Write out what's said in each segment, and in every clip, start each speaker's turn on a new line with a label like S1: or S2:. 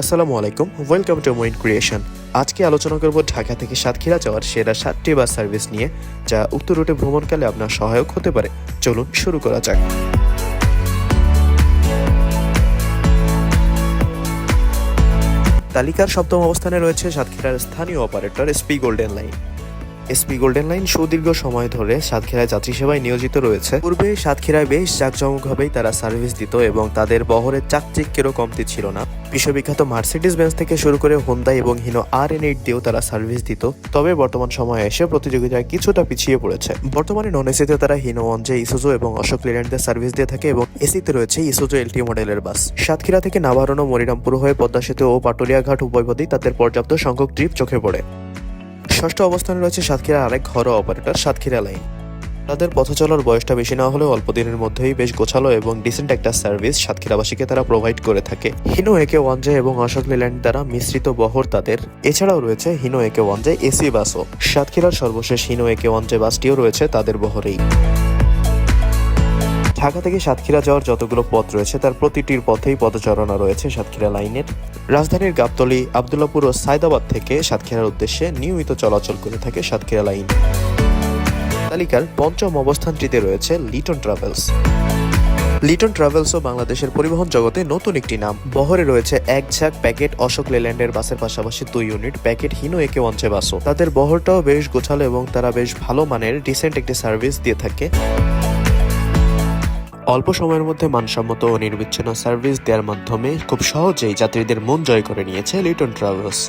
S1: আসসালামু আলাইকুম welcome to Moin creation আজকে আলোচনা করব ঢাকা থেকে সাতক্ষীরা যাওয়ার সেরা সাতটি বাস সার্ভিস নিয়ে, যা উত্তর রুটে ভ্রমণকালে আপনার সহায়ক হতে পারে। চলুন শুরু করা যাক। তালিকার সপ্তম অবস্থানে রয়েছে সাতক্ষীরার স্থানীয় operator SP golden line SP golden line সুদীর্ঘ সময় ধরে সাতক্ষীরায় যাত্রী সেবায় নিয়োজিত রয়েছে। পূর্বে সাতক্ষীরায় বেশ জাঁকজমকভাবেই তারা সার্ভিস দিত এবং তাদের বহরের চাকচিক্যেরও কমতি ছিল না। বিশ্ববিখ্যাত মার্সিডিজ বেঞ্চ থেকে শুরু করে হোন্ডা এবং হিনো আর এন এইট দিয়েও তারা সার্ভিস দিত। তবে বর্তমান সময়ে এসে প্রতিযোগিতায় কিছুটা পিছিয়ে পড়েছে। বর্তমানে নন এসিতে তারা হিনো ওয়ানজে ইসুজো এবং অশোক লেল্যান্ডের সার্ভিস দিয়ে থাকে এবং এসিতে রয়েছে ইসুজো এলটি মডেলের বাস সাতক্ষীরা থেকে নাভারণ ও মনিরামপুর হয়ে পদ্মা সেতু ও পাটুলিয়া ঘাট উভয়পথেই তাদের পর্যাপ্ত সংখ্যক ট্রিপ চোখে পড়ে। ষষ্ঠ অবস্থানে রয়েছে সাতক্ষীরা আরেক ঘরোয়া অপারেটর, সাতক্ষীরা লাইন। তাদের পথ চলার বয়সটা বেশি না হলেও অল্প দিনের মধ্যেই বেশ গোছালো এবং ডিসেন্ট একটা সার্ভিস সাতক্ষীরাবাসীকে তারা প্রোভাইড করে থাকে। হিনো একে ওয়ানজে এবং অশোক লেল্যান্ড দ্বারা মিশ্রিত বহর তাদের। এছাড়াও রয়েছে হিনো একে ওয়ানজে এসি বাসও। সাতক্ষীরার সর্বশেষ হিনো একে ওয়ানজে বাসটিও রয়েছে তাদের বহরেই। ঢাকা থেকে সাতক্ষীরা যাওয়ার যতগুলো পথ রয়েছে, তার প্রতিটির পথেই পদচারণা রয়েছে সাতক্ষীরা লাইনের। রাজধানীর গাবতলী, আবদুল্লাপুর ও সায়দাবাদ থেকে সাতক্ষীরার উদ্দেশ্যে নিয়মিত চলাচল করে থাকে সাতক্ষীরা লাইন। তালিকার পঞ্চম অবস্থানটিতে রয়েছে লিটন ট্রাভেলস। লিটন ট্রাভেলসও বাংলাদেশের পরিবহন জগতে নতুন একটি নাম। বহরে রয়েছে এক ঝাঁক প্যাকেট অশোক লেল্যান্ডের বাসের পাশাপাশি দুই ইউনিট, প্যাকেট হিনো একে ওয়াঞ্চে বাসও। তাদের বহরটাও বেশ গোছালো এবং তারা বেশ ভালো মানের ডিসেন্ট একটি সার্ভিস দিয়ে থাকে। অল্প সময়ের মধ্যে মানসম্মত ও নির্বিচ্ছিন্ন সার্ভিস দেওয়ার মাধ্যমে খুব সহজেই যাত্রীদের মন জয় করে নিয়েছে লিটন ট্রাভেলস।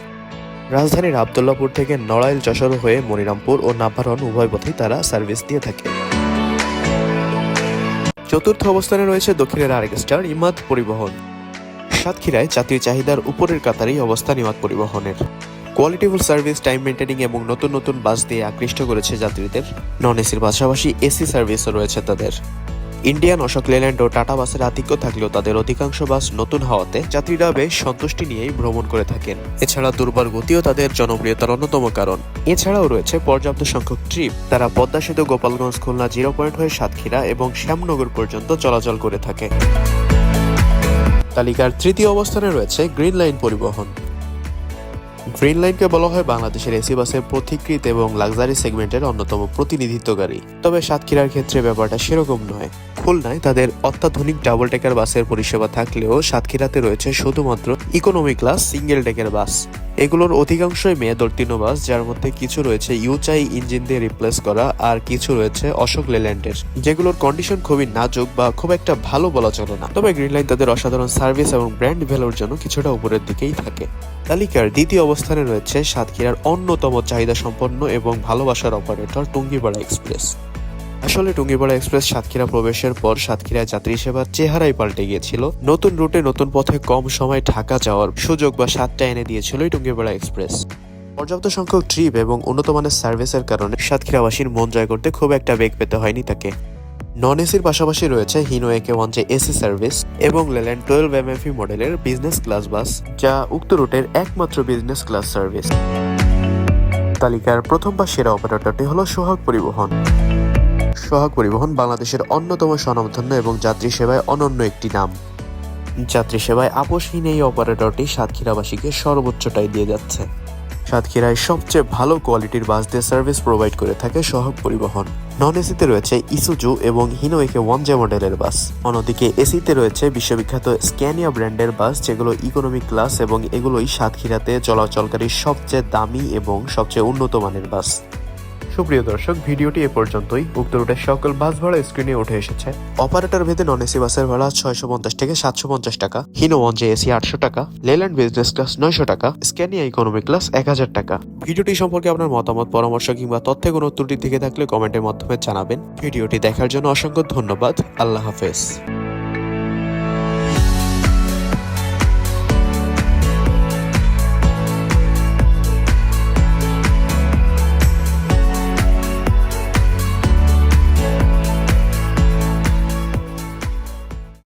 S1: রাজধানীর আবদুল্লাপুর থেকে নড়াইল যশোর হয়ে মনিরামপুর ও নাভারণ উভয় পথেই তারা সার্ভিস দিয়ে থাকে। চতুর্থ অবস্থানে রয়েছে দক্ষিণের আরেক স্টার, ইমাদ পরিবহন। সাতক্ষীরায় যাত্রী চাহিদার উপরের কাতারেই অবস্থান ইমাদ পরিবহনের। কোয়ালিটিফুল সার্ভিস, টাইম মেনটেনিং এবং নতুন নতুন বাস দিয়ে আকৃষ্ট করেছে যাত্রীদের। নন এসির পাশাপাশি এসি সার্ভিসও রয়েছে তাদের। ইন্ডিয়ান অশোক লেল্যান্ড ও টাটা বাসের আধিক্য থাকলেও তাদের অধিকাংশ বাস নতুন হওয়াতে যাত্রীরা বেশ সন্তুষ্টি নিয়েই ভ্রমণ করে থাকেন। এছাড়া দুর্বার গতিও তাদের জনপ্রিয়তার অন্যতম কারণ। এছাড়াও রয়েছে পর্যাপ্ত সংখ্যক ট্রিপ। তারা পদ্মা সেতু, গোপালগঞ্জ, খুলনা জিরো পয়েন্ট হয়ে সাতক্ষীরা এবং শ্যামনগর পর্যন্ত চলাচল করে থাকে। তালিকার তৃতীয় অবস্থানে রয়েছে গ্রিন লাইন পরিবহন। গ্রিন লাইনকে বলা হয় বাংলাদেশের এসি বাসের পথিকৃত এবং লাক্সারি সেগমেন্টের অন্যতম প্রতিনিধিত্বকারী। তবে সাতক্ষীরার ক্ষেত্রে ব্যাপারটা সেরকম নয়। খুলনায় তাদের অত্যাধুনিক ডাবল টেকার বাসের পরিষেবা থাকলেও সাতক্ষীরাতে রয়েছে শুধুমাত্র economy class single decker bus এগুলোর অধিকাংশই মেয়াদোত্তীর্ণ বাস যার মধ্যে কিছু রয়েছে ইউচাই ইঞ্জিন দিয়ে রিপ্লেস করা আর কিছু রয়েছে অশোক লেল্যান্ডের। যেগুলোর কন্ডিশন খুবই নাজুক বা খুব একটা ভালো বলা চলে না। তবে গ্রিন লাইন তাদের অসাধারণ সার্ভিস এবং ব্র্যান্ড ভ্যালুর জন্য কিছুটা উপরের দিকেই থাকে। তালিকার দ্বিতীয় অবস্থানে রয়েছে সাতক্ষীরার অন্যতম চাহিদা সম্পন্ন এবং ভালোবাসার অপারেটর টুঙ্গিপাড়া এক্সপ্রেস। আসলে টুঙ্গিপাড়া এক্সপ্রেস সাতক্ষীরা প্রবেশের পর সাতক্ষীরা যাত্রী সেবার চেহারাই পাল্টে গিয়েছিল। নতুন রুটে নতুন পথে কম সময় ঢাকা যাওয়ার সুযোগ বা সাতটা এনে দিয়েছিল টুঙ্গিপাড়া এক্সপ্রেস। পর্যাপ্ত সংখ্যক ট্রিপ এবং উন্নত মানের সার্ভিসের কারণে সাতক্ষীরাবাসীর মন জয় করতে খুব একটা বেগ পেতে হয়নি তাকে। নন এসির পাশাপাশি রয়েছে হিনো একে ওয়ান যে এসি সার্ভিস এবং লেল্যান্ড টুয়েলভ এমএফি মডেলের বিজনেস ক্লাস বাস, যা উক্ত রুটের একমাত্র বিজনেস ক্লাস সার্ভিস। তালিকার প্রথম বা সেরা অপারেটরটি হল সোহাগ পরিবহন। সোহাগ পরিবহন বাংলাদেশের অন্যতম স্বনামধন্য এবং যাত্রী সেবায় অনন্য একটি নাম। যাত্রী সেবায় আপোষহীন এই অপারেটরটি সাতক্ষীরাবাসীকে সর্বোচ্চটাই দিয়ে যাচ্ছে। সাতক্ষীরায় সবচেয়ে ভালো কোয়ালিটির বাস দিয়ে সার্ভিস প্রোভাইড করে থাকে সহক পরিবহন নন এসিতে রয়েছে ইসুজু এবং হিনো একে ওয়ান জে মডেলের বাস। অন্যদিকে এসিতে রয়েছে বিশ্ববিখ্যাত স্ক্যানিয়া ব্র্যান্ডের বাস যেগুলো ইকোনমিক ক্লাস এবং এগুলোই সাতক্ষীরাতে চলাচলকারী সবচেয়ে দামি এবং সবচেয়ে উন্নত মানের বাস। সুপ্রিয় দর্শক, ভিডিওটি এ পর্যন্তই। উক্ত রুটের সকল বাস ভাড়া স্ক্রিনে উঠে এসেছে। অপারেটর ভেদে নন এসি বাসের ভাড়া ছয়শো পঞ্চাশ থেকে সাতশো পঞ্চাশ টাকা। হিনো ওয়ান জে এসি আটশো টাকা। লেল্যান্ড বিজনেস ক্লাস নয়শো টাকা। স্ক্যানিয়া ইকোনমিক ক্লাস এক হাজার টাকা। ভিডিওটি সম্পর্কে আপনার মতামত, পরামর্শ কিংবা তথ্যে কোনো ত্রুটি থেকে থাকলে কমেন্টের মাধ্যমে জানাবেন। ভিডিওটি দেখার জন্য অসংখ্য ধন্যবাদ। আল্লাহ হাফেজ।